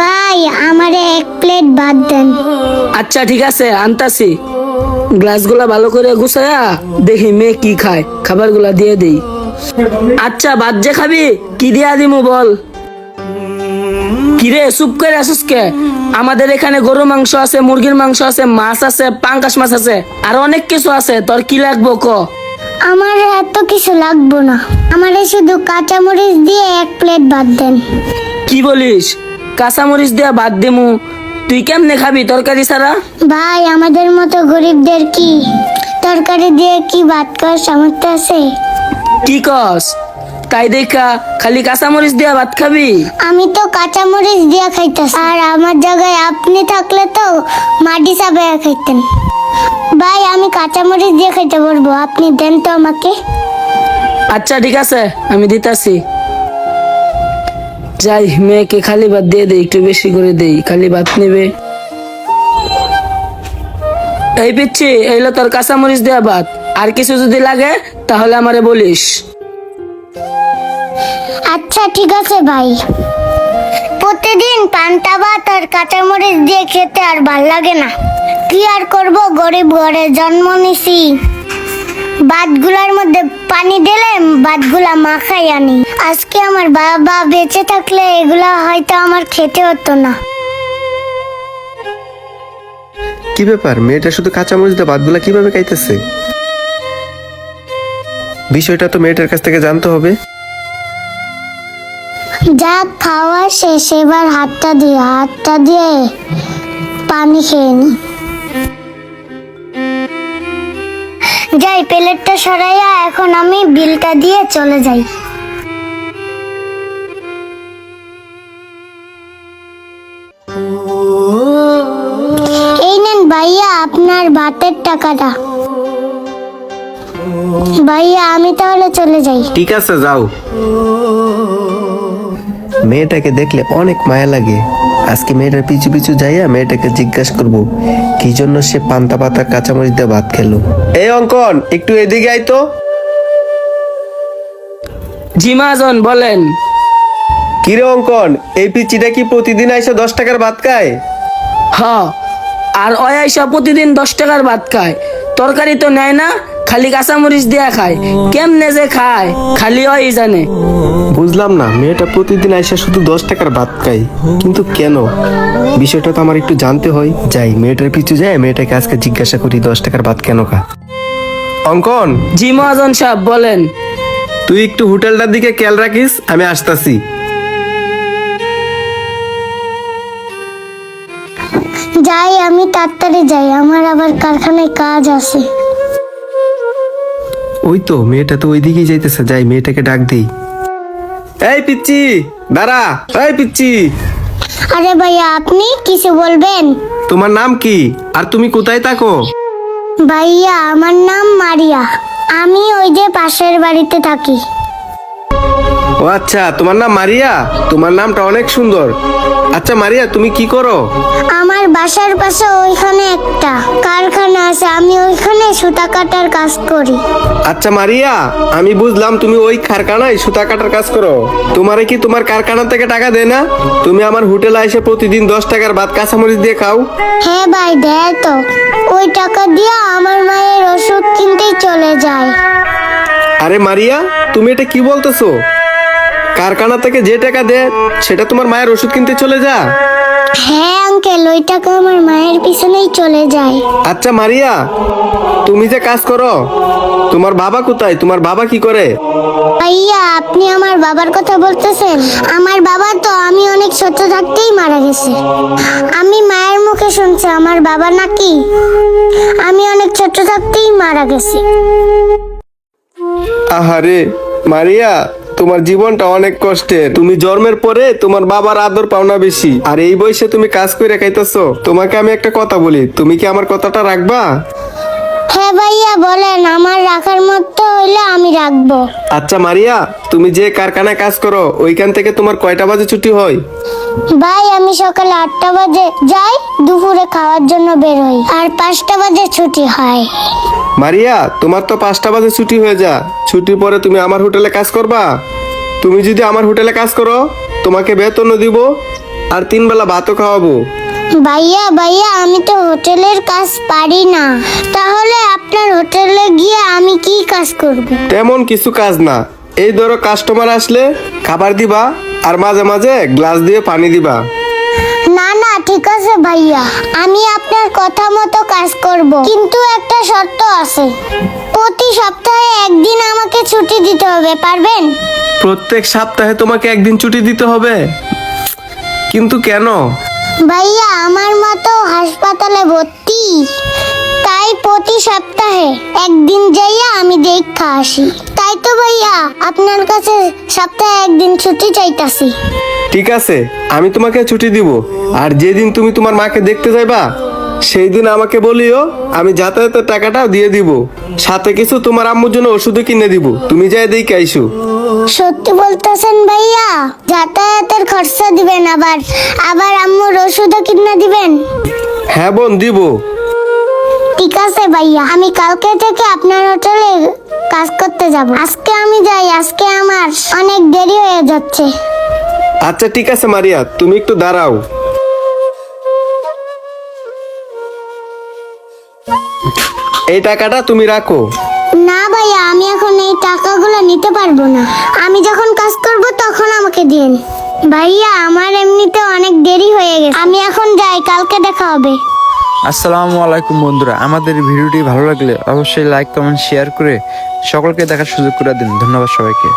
ভাই আমারে এক প্লেট ভাত দেন। আচ্ছা ঠিক আছে আনতাছি। গ্লাসগুলা ভালো করে গুছায়া দেখি মেয়ে কি খায়। খাবারগুলা দিয়ে দেই। আচ্ছা বাদ যে খাবি কি দিয়া দিমু বল? কিরে চুপ করে আসিস কে? আমাদের এখানে গরু মাংস আছে মুরগির মাংস আছে মাছ আছে পাঙ্কাশ মাছ আছে আর অনেক কিছু আছে। তোর কি লাগবো ক? আমার এত কিছু লাগবো না। আমারে শুধু কাঁচামরিচ দিয়ে এক প্লেট ভাত দেন। কি বলিস? কাঁচামরিচ দিয়া বাদ দিমু। তুই কেমনে খাবি তরকারি ছাড়া? ভাই আমাদের মতো গরিবদের কি? তরকারি দিয়ে কি ভাত খাওয়ার সামর্থ্য আছে? কি কস? তাই দেখা খালি কাঁচামরিচ দিয়া ভাত খাবি? আমি তো কাঁচামরিচ দিয়ে খাইতেছি। আর আমার জায়গায় আপনি থাকলে তো মাটি চাবে খাইতেন। ভাই আমি কাঁচামরিচ দিয়ে খাইতে পারব। আপনি দেন তো আমাকে। আচ্ছা ঠিক আছে আমি দিতাছি। যাই, মেয়েকে খালি ভাত দিয়ে দেই একটু বেশি করে দেই, খালি ভাত নেবে। এই পিচ্ছি এইলো তোর কাঁচামরিচ দেওয়া ভাত। আর কিছু যদি লাগে, তাহলে আমারে বলিস। আচ্ছা ঠিক আছে ভাই। প্রতিদিন পান্তা ভাত আর কাঁচামরিচ দিয়ে খেতে আর ভালো লাগে না। কি আর করব, গরিব ঘরে জন্ম নিছি। ভাতগুলার মধ্যে পানি দিলে ভাতগুলা মাখাই আনি। আজকে আমার বাবা বেঁচে থাকলে এগুলা হয়তো আমার খেতে হতো না। কি ব্যাপার? মেয়েটা শুধু কাঁচামরিচ দিয়ে ভাতগুলা কীভাবে খাইতেছে? বিষয়টা তো মেয়েটার কাছ থেকে জানতে হবে। যা খাওয়া শেষ এবার হাতটা দিয়ে হাতটা দিয়ে পানি খেয়ে নি। যাই, প্লেটটা সরাইয়া এখন আমি বিলটা দিয়ে চলে যাই। এই নেন ভাইয়া আপনার ভাতের টাকাটা। ভাইয়া, আমি তাহলে চলে যাই। ঠিক আছে, যাও। মেয়েটাকে দেখলে অনেক মায়া লাগে। আজকে মেয়েটার পিছু পিছু যাইয়া মেয়েটাকে জিজ্ঞাসা করব কি জন্য সে পান্তা পাতা কাঁচামরিচ দিয়ে ভাত খেলো? এই অঙ্কন একটু এদিকে আই তো। জি মহাজন বলেন। কিরে অঙ্কন এই পিচিটা কি প্রতিদিন আইসা দশ টাকার ভাত খায়? হ আর অয়াইসা প্রতিদিন দশ টাকার ভাত খায়। তরকারি তো নেয় না খালি কাঁচামরিচ দিয়া খায়। কেমনে যে খায় খালি ওই জানে। বুঝলাম না মেয়েটা প্রতিদিন আইসা শুধু দশ টাকার ভাত খায়। কিন্তু কেন? বিষয়টা তো আমার একটু জানতে হয়। যাই মেয়েটার পিছু যায় মেয়েটাকে আজকে জিজ্ঞাসা করি দশ টাকার ভাত কেন খা? অঙ্কন! জি মহাজন সাহেব বলেন। তুই একটু হোটেলটার দিকে খেয়াল রাখিস আমি আসতাছি। যাই আমি তাড়াতাড়ি যাই। আমার আবার কারখানায় কাজ আছে। ওই তো মেয়েটা তো ওইদিকেই যাইতেছে। যাই মেয়েটাকে ডাক দিই। এই পিচ্ছি দাঁড়া। এই পিচ্ছি। আরে ভাইয়া আপনি কিছু বলবেন? তোমার নাম কি? আর তুমি কোথায় থাকো? ভাইয়া আমার নাম মারিয়া। আমি ওই যে পাশের বাড়িতে থাকি। ও আচ্ছা তোমার নাম মারিয়া? তোমার নামটা অনেক সুন্দর। আচ্ছা মারিয়া তুমি কি করো? আমার বাসার পাশে ওইখানে একটা কারখানা আছে আমি ওইখানে সুতা কাটার কাজ করি। আচ্ছা মারিয়া আমি বুঝলাম তুমি ওই কারখানায় সুতা কাটার কাজ করো। তোমারে কি তোমার কারখানা থেকে টাকা দেয় না? তুমি আমার হোটেলে এসে প্রতিদিন দশ টাকার ভাত কাঁচামরিচ দিয়ে খাও। হ্যাঁ ভাই দেয় তো। ওই টাকা দিয়ে আমার মায়ের ওষুধ কিনতেই চলে যায়। আরে মারিয়া তুমি এটা কি বলতেছো? কারখানা থেকে যে টাকা দেয় সেটা তোমার মায়ের ওষুধ কিনতে চলে যা। হ্যাঁ আঙ্কেল ওই টাকা আমার মায়ের পিছনেই চলে যায়। আচ্ছা মারিয়া তুমি যে কাজ করো তোমার বাবা কোথায়? তোমার বাবা কি করে? ভাইয়া আপনি আমার বাবার কথা বলতেছেন। আমার বাবা তো আমি অনেক ছোট থাকতেই মারা গেছে। আমি মায়ের মুখে শুনছি আমার বাবা নাকি আমি অনেক ছোট থাকতেই মারা গেছি। আহারে মারিয়া তোমার জীবনটা অনেক কষ্টের। তুমি জন্মের পরে তোমার বাবার আদর পাওনা বেশি। আর এই বয়সে তুমি কাজ করে খাইতেছো। তোমাকে আমি একটা কথা বলি, তুমি কি আমার কথাটা রাখবা? হ্যাঁ ভাইয়া, বলেন। রাখব আচ্ছা মারিয়া তুমি যে কারখানায় কাজ করো ওইখান থেকে তোমার কয়টা বাজে ছুটি হয়? ভাই আমি সকালে আটটা বাজে যাই দুপুরে খাওয়ার জন্য বের হই আর পাঁচটা বাজে ছুটি হয়। মারিয়া তোমার তো পাঁচটা বাজে ছুটি হয়ে যা। ছুটির পরে তুমি আমার হোটেলে কাজ করবা? তুমি যদি আমার হোটেলে কাজ করো তোমাকে বেতনও দিব আর তিন বেলা ভাতও খাওয়াবো। ভাইয়া ভাইয়া আমি তো হোটেলের কাজ পারি না। তাহলে আপনার হোটেলে গিয়ে আমি কি কাজ করব? তেমন কিছু কাজ না। এই ধরো কাস্টমার আসলে খাবার দিবা আর মাঝে মাঝে গ্লাস দিয়ে পানি দিবা। না না ঠিক আছে ভাইয়া। আমি আপনার কথা মতো কাজ করব। কিন্তু একটা শর্ত আছে। প্রতি সপ্তাহে একদিন আমাকে ছুটি দিতে হবে পারবেন? প্রত্যেক সপ্তাহে তোমাকে একদিন ছুটি দিতে হবে? কিন্তু কেন? ভাইয়া আমার মতো হাসপাতালে ভর্তি? তাই প্রতি সপ্তাহে একদিন যাইয়া আমি দেখা আসি। তাই তো ভাইয়া আপনার কাছে সপ্তাহে একদিন ছুটি চাইতাছি। ঠিক আছে আমি তোমাকে ছুটি দিব। আর যেদিন তুমি তোমার মাকে দেখতে যাইবা সেই দিন আমাকে বলিও আমি যাতায়াতের টাকাটাও দিয়ে দিব। সাথে কিছু তোমার আম্মুর জন্য ওষুধও কিনে দিব। তুমি যাই দেখে আইসো। সত্যি বলতেছেন ভাইয়া যাতায়াতের খরচা দিবেন আবার। আবার আম্মুর ওষুধও কিনে দিবেন। হ্যাঁ বোন দিব। ঠিক আছে ভাইয়া আমি কালকে থেকে আপনার হোটেলে কাজ করতে যাব। আজকে আমি যাই আজকে আমার অনেক দেরি হয়ে যাচ্ছে। আচ্ছা ঠিক আছে মারিয়া তুমি একটু দাঁড়াও। এই টাকাটা তুমি রাখো। না ভাইয়া আমি এখন এই টাকাগুলো নিতে পারব না। আমি যখন কাজ করব তখন আমাকে দিন ভাইয়া আমার এমনিতে অনেক দেরি হয়ে গেছে। আমি এখন যাই কালকে দেখা হবে। আসসালামু আলাইকুম বন্ধুরা, আমাদের ভিডিওটি ভালো লাগলে অবশ্যই লাইক কমেন্ট শেয়ার করে সকলকে দেখার সুযোগ করে দিন। ধন্যবাদ সবাইকে।